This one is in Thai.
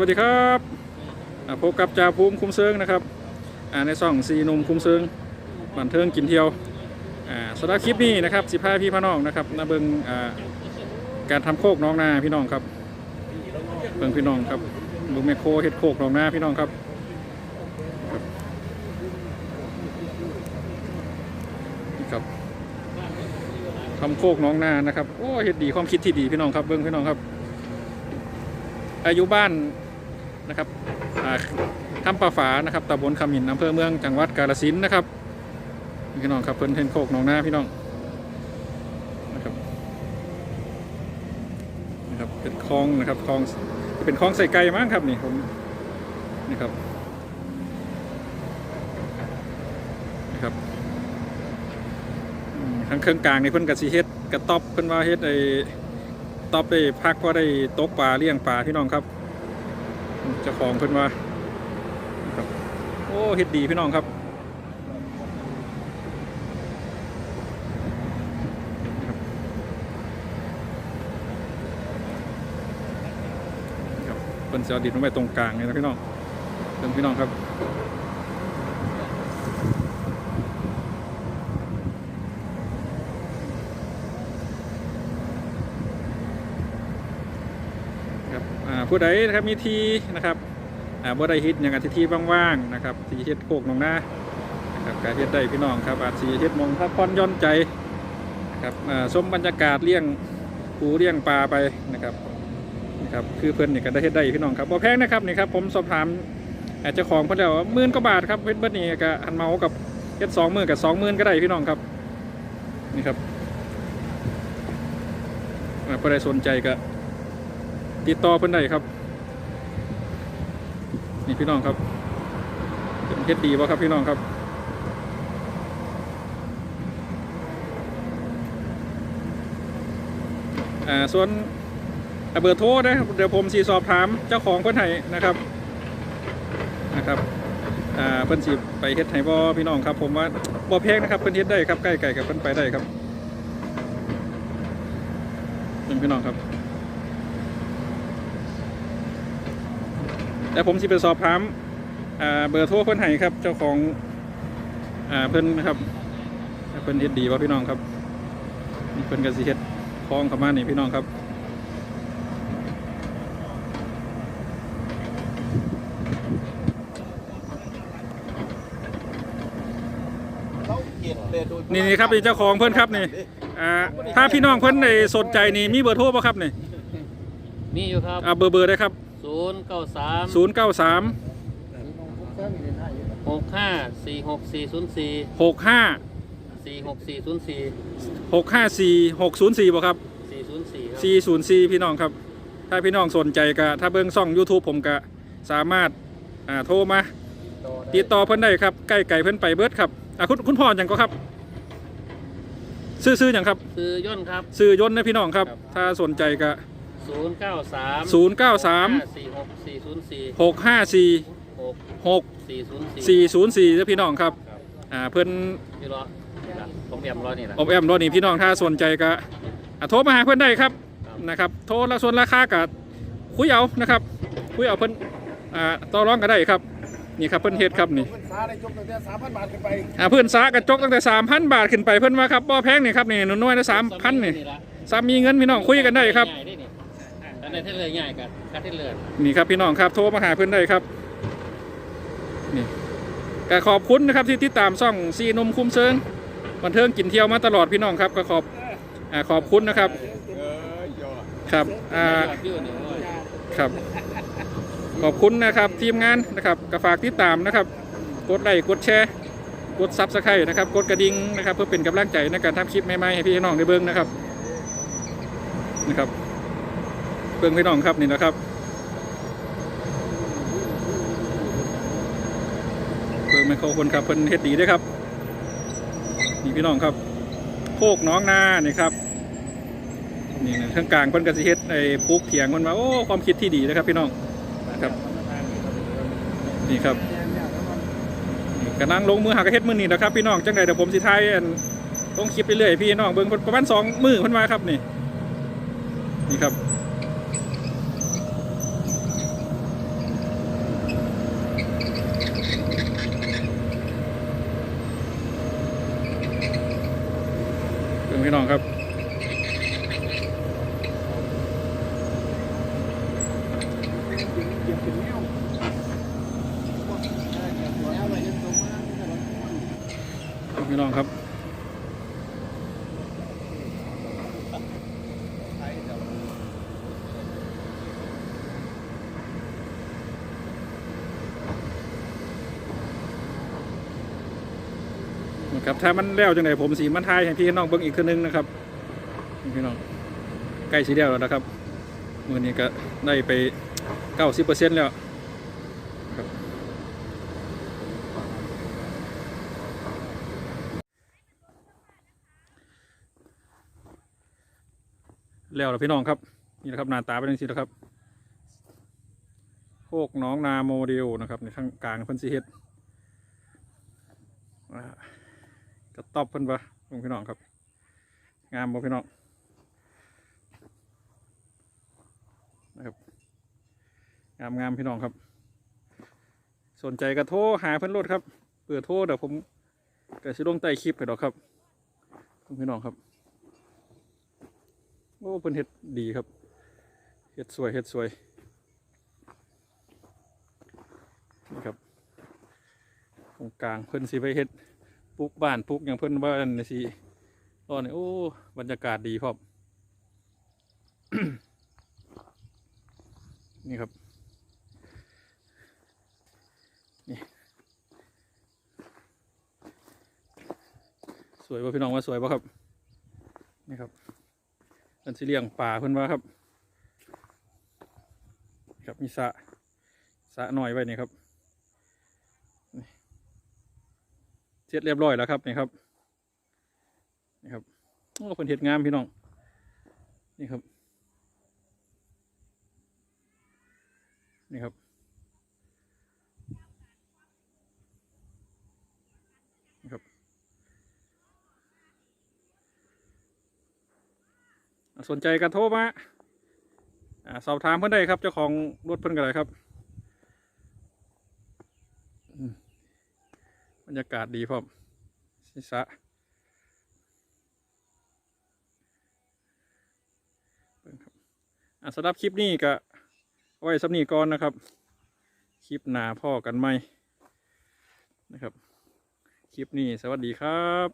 วัสดีครับพบกับจ่าภูมิคุ้มเซิงนะครับในซ่องซีนุ่มคุ้มเซิงบันเทิงกินเที่ยวสำหรับคลิปนี้นะครับสิพาพี่พี่น้องนะครับมาเบิงการทำโคกน้องนาพี่น้องครับเบิงพี่น้องครับเบิงแมคโคเฮ็ดโคกน้องนาพี่น้องครับครับนี่ครับทำโคกน้องนานะครับโอ้เฮ็ดดีความคิดที่ดีพี่น้องครับเบิงพี่น้องครับอายุบ้าน นะครับอ่าคำปาฝานะครับตำบลขมินอำเภอเมืองจังหวัดกาฬสินธุ์นะครับพี่น้องครับเพิ่นเทนโคกหนองนาพี่น้องนะครับนะครับเป็นคลองนะครับคลองเป็นคลองใส่ไก่มั้งครับนี่ผมนี่ครับนะครับทางเครื่องกลางในเพิ่นกะสิเฮ็ดกระต๊อบเพิ่นว่าเฮ็ดไอ้ตอบได้พักก็ได้ตกปลาเลี้ยงปลาพี่น้องครับ จะของเพิ่นมาครับโอ้เฮ็ดดีพี่น้องครับเพิ่นจะเอาดินลงไปตรงกลางเลยนะพี่น้องเพิ่นพี่น้องครับครับอ่า ผู้ใดนะครับมีทีนะครับอ่าบ่ได้เฮ็ดอย่างอันที่ที่ว่างๆนะครับที่เฮ็ดโคกนองนานะครับก็เฮ็ดได้พี่น้องครับอาจสิเฮ็ดมองพักผ่อนย่อนใจนะครับอ่าชมบรรยากาศเลี้ยงปูเลี้ยงปลาไปนะครับนะครับคือเพิ่นนี่ก็ได้เฮ็ดได้พี่น้องครับบ่แพงนะครับนี่ครับผมสอบถามอาเจ้าของเพิ่นแล้วหมื่นกว่าบาทครับเฮ็ดเบิดนี่ก็หันเมากับเฮ็ด20,000กับ20,000ก็ได้พี่น้องครับนี่ครับอ่าผู้ใดสนใจก็ ติดต่อเพิ่อนได้ครับ นี่พี่น้องครับเป็นเฮ็ดดีป่ะครับพี่น้องครับอ่าส่วนเบอร์โทรนะเดี๋ยวผมสีสอบถามเจ้าของเพิ่อนให้นะครับนะครับอ่าเพิ่อนสิไปเฮ็ดให้บ่พี่น้องครับ ผมว่าบ่แพงนะครับเพิ่อนเฮ็ดได้ครับใกล้ๆกับเพิ่อนไปได้ครับเป็นพี่น้องครับ แต่ผมสิไปสอบถามอ่าเบอร์โทรเพิ่นให้ครับ เจ้าของอ่าเพิ่นนะครับเพิ่นเฮ็ดดีว่าพี่น้องครับนี่เพิ่นก็สิเฮ็ดคลองเข้ามานี่พี่น้องครับนี่นี่ครับนี่เจ้าของเพิ่นครับนี่อ่าถ้าพี่น้องเพิ่นในสนใจนี่มีเบอร์โทรป่ะครับนี่มีอยู่ครับอ่าเบอร์เบอร์ได้ครับ ศูนย์เก้าสาม093หกห้าสี่หกสี่ศูนย์สี่65สี่หกสี่ศูนย์สี่654 604บ่ครับสี่ศูนย์สี่ครับ404พี่น้องครับ ถ้าพี่น้องสนใจก็ถ้าเบิ่งช่อง YouTube ผมก็สามารถอ่าโทรมา ติดต่อเพิ่นได้ครับใกล้ไก่เพิ่นไปเบิดครับอะคุณคุณพ่อหยังก็ครับ ซื้อซื้อหยังครับ ซื้อย่นครับ ซื้อยนต์นะพี่น้องครับครับถ้าสนใจก็ ศูนย์เก้าสาม093สี่หกสี่ศูนย์สี่654หก6สี่ศูนย์สี่404เด้อพี่น้องครับครับอ่าเพิ่นพี่รอผมเบียมรอนี่แหละอมแอมรถนี่พี่น้องถ้าสนใจก็อะโทรมาหาเพื่อนได้ครับครับนะครับโทรละส่วนราคากับคุยเอานะครับคุยเอาเพิ่นอ่าต่อรองก็ได้ครับนี่ครับเพิ่นเฮ็ดครับนี่เงินสาได้จบตั้งแต่สามพันบาทขึ้นไปอ่าเพื่อนสากระจกตั้งแต่3,000บาทขึ้นไปเพิ่นว่าครับบ่แพงนี่ครับนี่น้อยๆนะ3,000นี่ละสามมีเงินพี่น้องคุยกันได้ครับ ง่ายๆนี่อันไหนที่เลยง่ายกันการที่เลยนี่ครับพี่น้องครับโทรมาหาเพื่อนได้ครับนี่ก็ขอบคุณนะครับที่ติดตามช่องซีนมคุ้มเซิงบันเทิงกินเที่ยวมาตลอดพี่น้องครับก็ขอบอ่าขอบคุณนะครับครับอ่าครับขอบคุณนะครับทีมงานนะครับก็ฝากติดตามนะครับ กดไลค์กดแชร์กดซับสไครต์นะครับ กดกระดิ่งนะครับ เพื่อเป็นกำลังใจในการทำคลิปใหม่ๆให้พี่น้องได้เบิ่งนะครับนะครับ เบิ่งพี่น้องครับนี่นะครับเบิ่งไมโครคนครับเพิ่นเฮ็ดดีด้วยครับนี่พี่น้องครับโคกน้องนานี่ครับนี่นะข้างกลางเพิ่นก็สิเฮ็ดไอ้ปลูกเถียงเพิ่นว่าโอ้ความคิดที่ดีนะครับพี่น้องนะครับนี่ครับกำลังลงมือหากระเฮ็ดมือนี้นะครับพี่น้องจังไดเดี๋ยวผมสิถ่ายอันลงคลิปไปเรื่อยพี่น้องเบิ่งเพิ่นประมาณสองมือเพิ่นมาครับนี่นี่ครับ งพี่น้องครับ เก็บเป็นแนวแล้วไปยังตรงมาแต่ ละคนเบิ่งพี่น้องครับ ไทยเดี๋ยว นะครับถ้ามันแล้วจังไดผมสีมันทายให้พี่น้องเบิ่งอีกทีนึงนะครับพี่น้องใกล้สีแล้วแล้วนะครับมือนี้ก็ได้ไปเก้าสิบเปอร์เซ็นต์แล้วแล้วแล้วพี่น้องครับนี่นะครับหน้าตาเป็นยังไงนะครับโคกน้องนาโมเดลนะครับในข้างกลางพิ่นสีเฮ็ด อ่ากระตอบเพิ่นปะลุงพี่น้องครับ งามบ่พี่น้องนะครับงามงามพี่น้องครับ สนใจกระโทรหาเพิ่นรถครับเปิดโทรเดี๋ยวผมก็สิลงใต้คลิปให้ดอกครับลุงพี่น้องครับโอ้เพิ่นเฮ็ดดีครับเฮ็ดสวยเฮ็ดสวยนี่ครับตรงกลางเพิ่นสิไปเฮ็ด ปลูกบ้านปลูกอย่างเพิ่อนบ้านนี่สิตอนนี้โอ้บรรยากาศดีครับ นี่ครับ นี่สวยป่ะพี่น้องว่าสวยป่ะครับ นี่ครับเป็นสิเลี้ยงป่าเพิ่อนว่าครับ ครับมีสะสะหน่อยไว้นี่ครับ เสร็จเรียบร้อยแล้วครับนี่ครับนี่ครับโอ้เป็นเห็ดงามพี่น้องนี่ครับนี่ครับนี่ครับสนใจกันโทรมอ่าสอบถามเพื่อนได้ครับเจ้าของรถเพื่อนกันเลยครับ อืม บรรยากาศดีพร้อมสิสะเบิ่งครับอะสำหรับคลิปนี้ก็ไว้สำนีก่อนนะครับ คลิปหนาพ่อกันไหมนะครับ คลิปนี้สวัสดีครับ